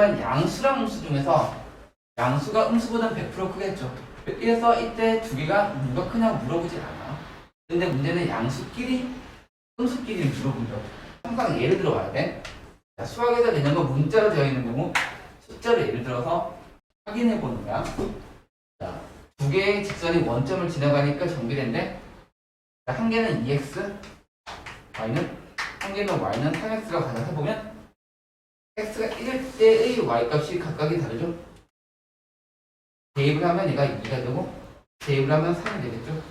그러면 양수랑 음수 중에서 양수가 음수보다 100% 크겠죠. 그래서 이때 두 개가 누가 크냐고 물어보질 않아. 근데 문제는 양수끼리 음수끼리 물어본다고. 항상 예를 들어 봐야 돼. 자, 수학에서 개념은 문자로 되어 있는 경우 숫자를 예를 들어서 확인해 보는 거야. 자, 두 개의 직선이 원점을 지나가니까 정비된데 자, 한 개는 2x, y는 한 개는 y는 3x가 가자 해보면 x가 1일 때의 y 값이 각각이 다르죠. 대입을 하면 얘가 2가 되고 대입을 하면 3이 되겠죠.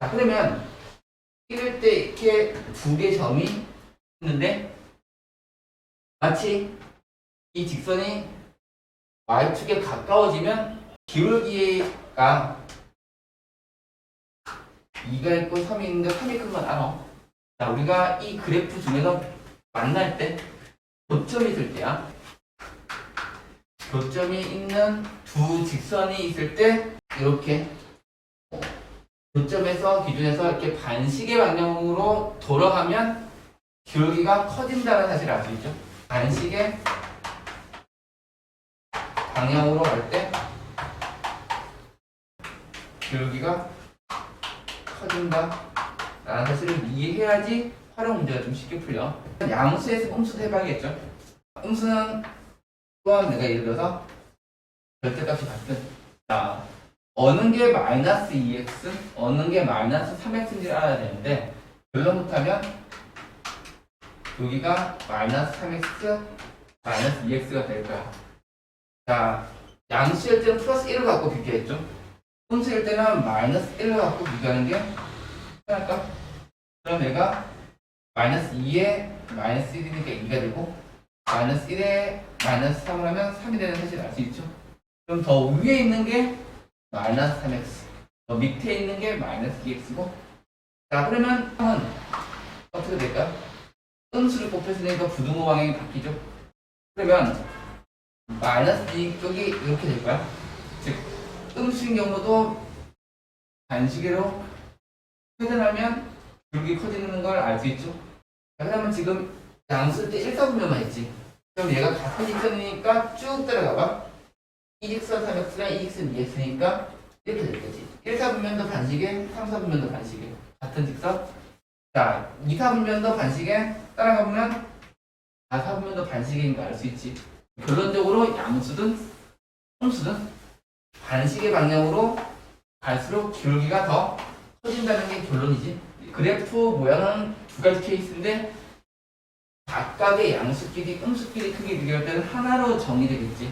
자 그러면 1일 때 이렇게 두 개 점이 있는데 마치 이 직선이 y축에 가까워지면 기울기가 2가 있고 3이 있는데 3이 큰 건 알아. 자, 우리가 이 그래프 중에서 만날 때 교점이 있을 때야. 교점이 있는 두 직선이 있을 때 이렇게 어, 교점에서 기준에서 이렇게 반시계 방향으로 돌아가면 기울기가 커진다는 사실을 알 수 있죠. 반시계 방향으로 갈 때 기울기가 커진다. 라는 사실을 이해해야지 활용 문제가 좀 쉽게 풀려. 양수에서 음수도 해봐야겠죠. 음수는 또한 내가 예를 들어서 절대값이 같은 자 어느 게 마이너스 2x, 어느 게 마이너스 3x인지를 알아야 되는데 결론 못하면 여기가 마이너스 3x, 마이너스 2x가 될 거야. 자 양수일 때는 플러스 1을 갖고 비교했죠. 음수일 때는 마이너스 1을 갖고 비교하는 게 할까? 그럼 얘가 마이너스 2에 마이너스 1이니까 2가 되고 마이너스 1에 마이너스 3을 하면 3이 되는 사실을 알수 있죠. 그럼 더 위에 있는 게 마이너스 3x 더 밑에 있는 게 마이너스 2x고 자 그러면 형은 어떻게 될까요? 음수를 곱했으니까 부등호 방향이 바뀌죠. 그러면 마이너스 2 쪽이 이렇게 될 거야. 즉 음수인 경우도 반시계로 회전하면 기울기 커지는 걸 알 수 있죠. 자, 그러면 지금 양수 때 1, 4분면만 있지. 그럼 얘가 같은 직선이니까 쭉 따라가봐. 2직선 3x랑 2직선 2x니까 이렇게 될 거지. 1, 4분면도 반시계, 3, 4분면도 반시계. 같은 직선. 자, 2, 4분면도 반시계 따라가보면 4, 4분면도 반시계인 거 알 수 있지. 결론적으로 양수든 음수든 반시계 방향으로 갈수록 기울기가 더 커진다는 게 결론이지. 그래프 모양은 두 가지 케이스인데 각각의 양수끼리 음수끼리 크기 비교할 때는 하나로 정의되겠지.